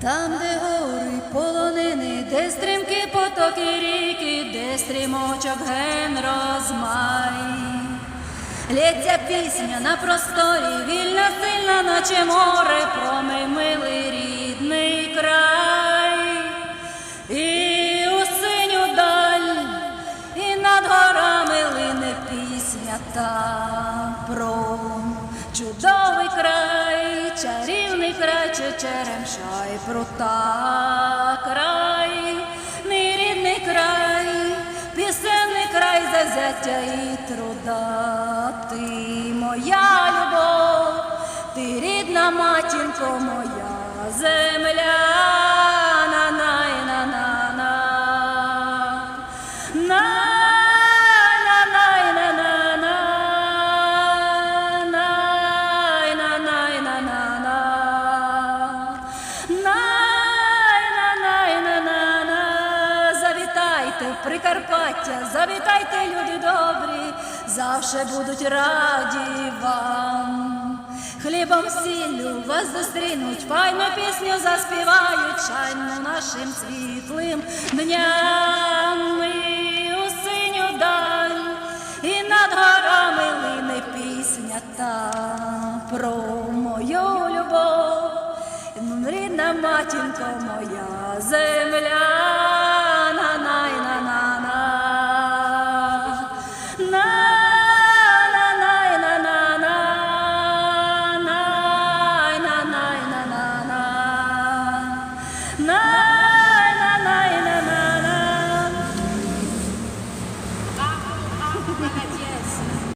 Там, де гори, полонини, де стрімкі потоки ріки, де стрімочок ген розмай. Лється пісня на просторі, вільна, сильна, наче море, про мій милий рідний край. І у синю даль, і над горами лине пісня та про чудовий край, чарівний край, Чечеремша і прута край, мій рідний край, пісенний край зазяття і труда. Ти моя любов, ти рідна матінко моя земля. На Завітайте Прикарпаття, завітайте, люди добрі, завше будуть раді вам. Хлібом сіллю вас зустрінуть, файну пісню заспівають, шайно нашим світлим дням І у синю даль, і над горами лине пісня та про мою любов. Рідна матінко моя земля. tonight.